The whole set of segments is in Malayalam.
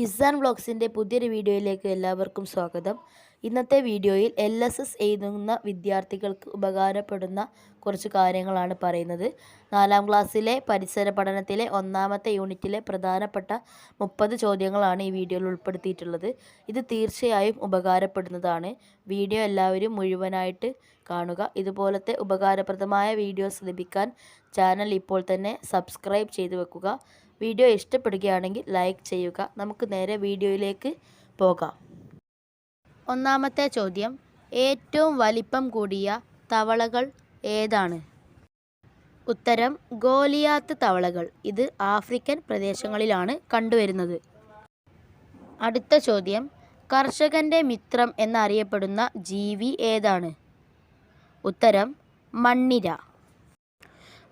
കിസാൻ വ്ളോഗ്സിന്റെ പുതിയൊരു വീഡിയോയിലേക്ക് എല്ലാവർക്കും സ്വാഗതം. ഇന്നത്തെ വീഡിയോയിൽ എൽ എസ് എസ് എഴുതുന്ന വിദ്യാർത്ഥികൾക്ക് ഉപകാരപ്പെടുന്ന കുറച്ച് കാര്യങ്ങളാണ് പറയുന്നത്. നാലാം ക്ലാസ്സിലെ പരിസര പഠനത്തിലെ ഒന്നാമത്തെ യൂണിറ്റിലെ പ്രധാനപ്പെട്ട മുപ്പത് ചോദ്യങ്ങളാണ് ഈ വീഡിയോയിൽ ഉൾപ്പെടുത്തിയിട്ടുള്ളത്. ഇത് തീർച്ചയായും ഉപകാരപ്പെടുന്നതാണ്. വീഡിയോ എല്ലാവരും മുഴുവനായിട്ട് കാണുക. ഇതുപോലത്തെ ഉപകാരപ്രദമായ വീഡിയോസ് ലഭിക്കാൻ ചാനൽ ഇപ്പോൾ തന്നെ സബ്സ്ക്രൈബ് ചെയ്തു വെക്കുക. വീഡിയോ ഇഷ്ടപ്പെടുകയാണെങ്കിൽ ലൈക്ക് ചെയ്യുക. നമുക്ക് നേരെ വീഡിയോയിലേക്ക് പോകാം. ഒന്നാമത്തെ ചോദ്യം. ഏറ്റവും വലിപ്പം കൂടിയ തവളകൾ ഏതാണ്? ഉത്തരം ഗോലിയാത്ത് തവളകൾ. ഇത് ആഫ്രിക്കൻ പ്രദേശങ്ങളിലാണ് കണ്ടുവരുന്നത്. അടുത്ത ചോദ്യം. കർഷകന്റെ മിത്രം എന്നറിയപ്പെടുന്ന ജീവി ഏതാണ്? ഉത്തരം മണ്ണിര.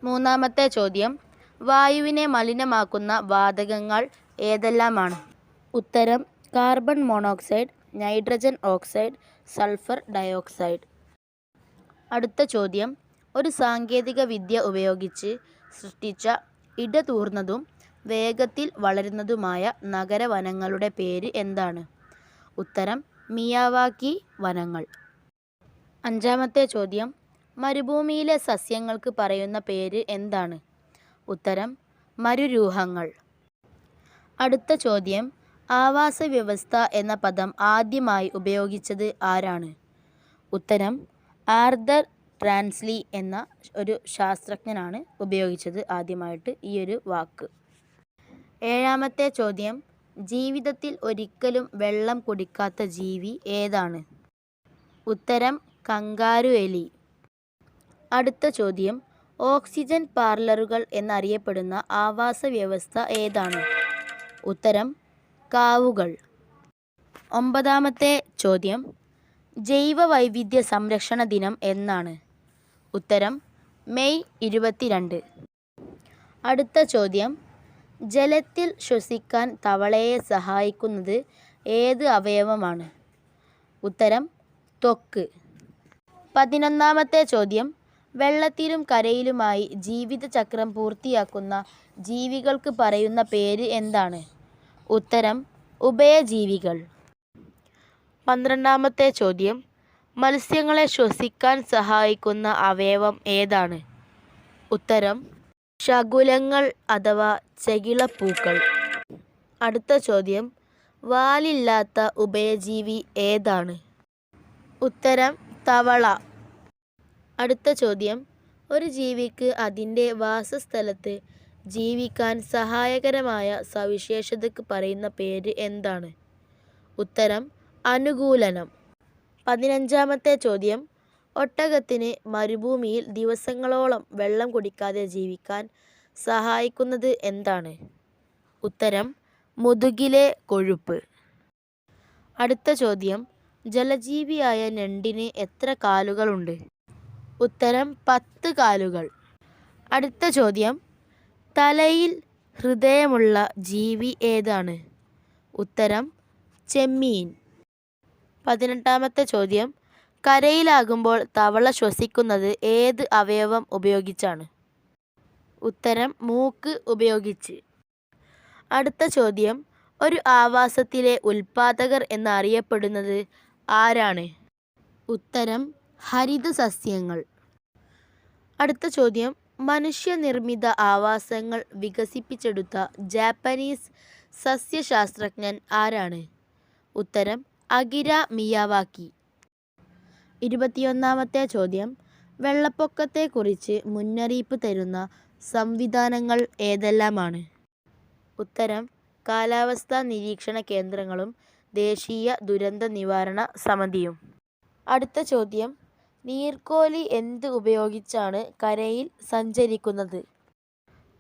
മൂന്നാമത്തെ ചോദ്യം. വായുവിനെ മലിനമാക്കുന്ന വാതകങ്ങൾ ഏതെല്ലാമാണ്? ഉത്തരം carbon monoxide nitrogen oxide sulphur dioxide. അടുത്ത ചോദ്യം ഒരു സാങ്കേതിക വിദ്യ ഉപയോഗിച്ച് സൃഷ്ടിച്ച ഇടതൂർന്നതും വേഗത്തിൽ വളരുന്നതുമായ നഗരവനങ്ങളുടെ പേര് എന്താണ്? ഉത്തരം മിയാവാക്കി വനങ്ങൾ. അഞ്ചാമത്തെ ചോദ്യം മരുഭൂമിയിലെ സസ്യങ്ങൾക്ക് പറയുന്ന പേര് എന്താണ്? ഉത്തരം മരുരൂഹങ്ങൾ. അടുത്ത ചോദ്യം ആവാസ വ്യവസ്ഥ എന്ന പദം ആദ്യമായി ഉപയോഗിച്ചത് ആരാണ്? ഉത്തരം ആർദർ ട്രാൻസ്ലി എന്ന ഒരു ശാസ്ത്രജ്ഞനാണ് ഉപയോഗിച്ചത് ആദ്യമായിട്ട് ഈ ഒരു വാക്ക്. ഏഴാമത്തെ ചോദ്യം ജീവിതത്തിൽ ഒരിക്കലും വെള്ളം കുടിക്കാത്ത ജീവി ഏതാണ്? ഉത്തരം കങ്കാരു എലി അടുത്ത ചോദ്യം ഓക്സിജൻ പാർലറുകൾ എന്നറിയപ്പെടുന്ന ആവാസ വ്യവസ്ഥ ഏതാണ്? ഉത്തരം കാവുകൾ. ഒമ്പതാമത്തെ ചോദ്യം ജൈവ വൈവിധ്യ സംരക്ഷണ ദിനം എന്നാണ്. ഉത്തരം മെയ് ഇരുപത്തിരണ്ട്. അടുത്ത ചോദ്യം ജലത്തിൽ ശ്വസിക്കാൻ തവളയെ സഹായിക്കുന്നത് ഏത് അവയവമാണ്? ഉത്തരം ത്വക്ക്. പതിനൊന്നാമത്തെ ചോദ്യം വെള്ളത്തിലും കരയിലുമായി ജീവിതചക്രം പൂർത്തിയാക്കുന്ന ജീവികൾക്ക് പറയുന്ന പേര് എന്താണ്? ഉത്തരം ഉഭയജീവികൾ. പന്ത്രണ്ടാമത്തെ ചോദ്യം. മത്സ്യങ്ങളെ ശ്വസിക്കാൻ സഹായിക്കുന്ന അവയവം ഏതാണ്? ഉത്തരം ശകുലങ്ങൾ അഥവാ ചെകിളപ്പൂക്കൾ. അടുത്ത ചോദ്യം. വാലില്ലാത്ത ഉഭയജീവി ഏതാണ്? ഉത്തരം തവള. അടുത്ത ചോദ്യം. ഒരു ജീവിക്ക് അതിന്റെ വാസസ്ഥലത്ത് ജീവിക്കാൻ സഹായകരമായ സവിശേഷതയ്ക്ക് പറയുന്ന പേര് എന്താണ്? ഉത്തരം അനുകൂലനം. പതിനഞ്ചാമത്തെ ചോദ്യം. ഒട്ടകത്തിന് മരുഭൂമിയിൽ ദിവസങ്ങളോളം വെള്ളം കുടിക്കാതെ ജീവിക്കാൻ സഹായിക്കുന്നത് എന്താണ്? ഉത്തരം മുതുകിലെ കൊഴുപ്പ്. അടുത്ത ചോദ്യം. ജലജീവിയായ ഞണ്ടിന് എത്ര കാലുകളുണ്ട്? ഉത്തരം പത്ത് കാലുകൾ. അടുത്ത ചോദ്യം. തലയിൽ ഹൃദയമുള്ള ജീവി ഏതാണ്? ഉത്തരം ചെമ്മീൻ. പതിനെട്ടാമത്തെ ചോദ്യം. കരയിലാകുമ്പോൾ തവള ശ്വസിക്കുന്നത് ഏത് അവയവം ഉപയോഗിച്ചാണ്? ഉത്തരം മൂക്ക് ഉപയോഗിച്ച്. അടുത്ത ചോദ്യം. ഒരു ആവാസത്തിലെ ഉൽപാദകർ എന്നറിയപ്പെടുന്നത് ആരാണ്? ഉത്തരം ഹരിതസസ്യങ്ങൾ. അടുത്ത ചോദ്യം. മനുഷ്യനിർമ്മിത ആവാസങ്ങൾ വികസിപ്പിച്ചെടുത്ത ജാപ്പനീസ് സസ്യശാസ്ത്രജ്ഞൻ ആരാണ്? ഉത്തരം അകിര മിയാവാക്കി. ഇരുപത്തിയൊന്നാമത്തെ ചോദ്യം. വെള്ളപ്പൊക്കത്തെക്കുറിച്ച് മുന്നറിയിപ്പ് തരുന്ന സംവിധാനങ്ങൾ ഏതെല്ലാമാണ്? ഉത്തരം കാലാവസ്ഥാ നിരീക്ഷണ കേന്ദ്രങ്ങളും ദേശീയ ദുരന്ത നിവാരണ സമിതിയും. അടുത്ത ചോദ്യം. നീർക്കോലി എന്ത് ഉപയോഗിച്ചാണ് കരയിൽ സഞ്ചരിക്കുന്നത്?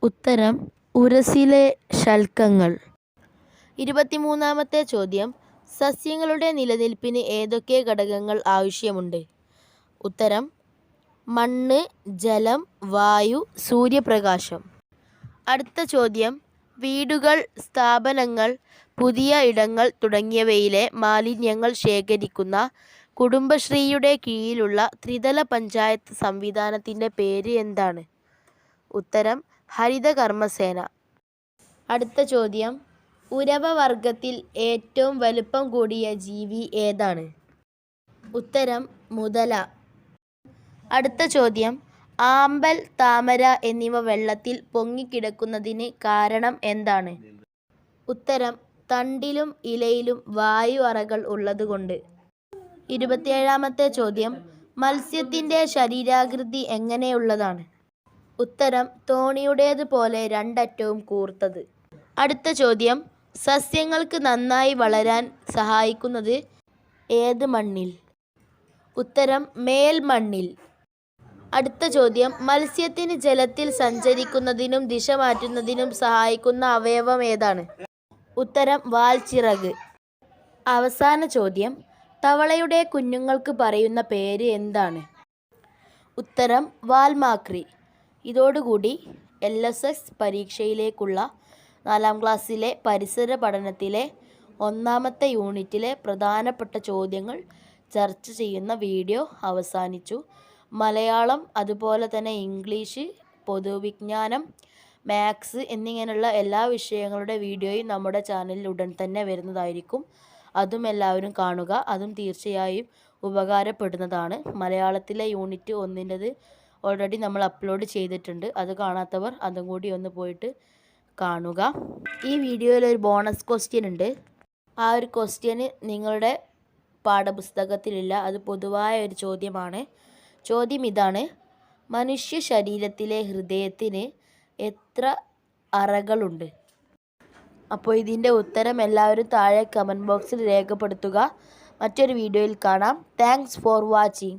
ഉത്തരം ഉരസിലെ ശൽക്കങ്ങൾ. ഇരുപത്തിമൂന്നാമത്തെ ചോദ്യം സസ്യങ്ങളുടെ നിലനിൽപ്പിന് ഏതൊക്കെ ഘടകങ്ങൾ ആവശ്യമുണ്ട്? ഉത്തരം മണ്ണ് ജലം വായു സൂര്യപ്രകാശം. അടുത്ത ചോദ്യം വീടുകൾ സ്ഥാപനങ്ങൾ പുതിയ ഇടങ്ങൾ തുടങ്ങിയവയിലെ മാലിന്യങ്ങൾ ശേഖരിക്കുന്ന കുടുംബശ്രീയുടെ കീഴിലുള്ള ത്രിതല പഞ്ചായത്ത് സംവിധാനത്തിന്റെ പേര് എന്താണ്? ഉത്തരം ഹരിതകർമ്മസേന. അടുത്ത ചോദ്യം ഉരവവർഗത്തിൽ ഏറ്റവും വലുപ്പം കൂടിയ ജീവി ഏതാണ്? ഉത്തരം മുതല. അടുത്ത ചോദ്യം ആമ്പൽ താമര എന്നിവ വെള്ളത്തിൽ പൊങ്ങിക്കിടക്കുന്നതിന് കാരണം എന്താണ്? ഉത്തരം തണ്ടിലും ഇലയിലും വായു അറകൾ ഉള്ളതുകൊണ്ട്. ഇരുപത്തിയേഴാമത്തെ ചോദ്യം മത്സ്യത്തിന്റെ ശരീരാകൃതി എങ്ങനെയുള്ളതാണ്? ഉത്തരം തോണിയുടേത് പോലെ രണ്ടറ്റവും കൂർത്തത്. അടുത്ത ചോദ്യം സസ്യങ്ങൾക്ക് നന്നായി വളരാൻ സഹായിക്കുന്നത് ഏത് മണ്ണിൽ? ഉത്തരം മേൽമണ്ണിൽ അടുത്ത ചോദ്യം മത്സ്യത്തിന് ജലത്തിൽ സഞ്ചരിക്കുന്നതിനും ദിശ മാറ്റുന്നതിനും സഹായിക്കുന്ന അവയവം ഏതാണ്? ഉത്തരം വാൽച്ചിറക്. അവസാന ചോദ്യം തവളയുടെ കുഞ്ഞുങ്ങൾക്ക് പറയുന്ന പേര് എന്താണ്? ഉത്തരം വാൽമാക്രി. ഇതോടുകൂടി എൽ എസ് എസ് പരീക്ഷയിലേക്കുള്ള നാലാം ക്ലാസ്സിലെ പരിസര പഠനത്തിലെ ഒന്നാമത്തെ യൂണിറ്റിലെ പ്രധാനപ്പെട്ട ചോദ്യങ്ങൾ ചർച്ച ചെയ്യുന്ന വീഡിയോ അവസാനിച്ചു. മലയാളം അതുപോലെ തന്നെ ഇംഗ്ലീഷ് പൊതുവിജ്ഞാനം മാത്സ് എന്നിങ്ങനെയുള്ള എല്ലാ വിഷയങ്ങളുടെ വീഡിയോയും നമ്മുടെ ചാനലിൽ ഉടൻ തന്നെ വരുന്നതായിരിക്കും. അതും എല്ലാവരും കാണുക. അതും തീർച്ചയായും ഉപകാരപ്പെടുന്നതാണ്. മലയാളത്തിലെ യൂണിറ്റ് ഒന്നിന്റെത് ഓൾറെഡി നമ്മൾ അപ്ലോഡ് ചെയ്തിട്ടുണ്ട്. അത് കാണാത്തവർ അതും കൂടി ഒന്ന് പോയിട്ട് കാണുക. ഈ വീഡിയോയിൽ ഒരു ബോണസ് ക്വസ്റ്റ്യൻ ഉണ്ട്. ആ ഒരു ക്വസ്റ്റ്യന് നിങ്ങളുടെ പാഠപുസ്തകത്തിലില്ല. അത് പൊതുവായ ഒരു ചോദ്യമാണ്. ചോദ്യം ഇതാണ്. മനുഷ്യ ശരീരത്തിലെ ഹൃദയത്തിന് എത്ര അറകളുണ്ട്? അപ്പോൾ ഇതിന്റെ ഉത്തരം എല്ലാവരും താഴെ കമന്റ് ബോക്സിൽ രേഖപ്പെടുത്തുക. മറ്റൊരു വീഡിയോയിൽ കാണാം. Thanks for watching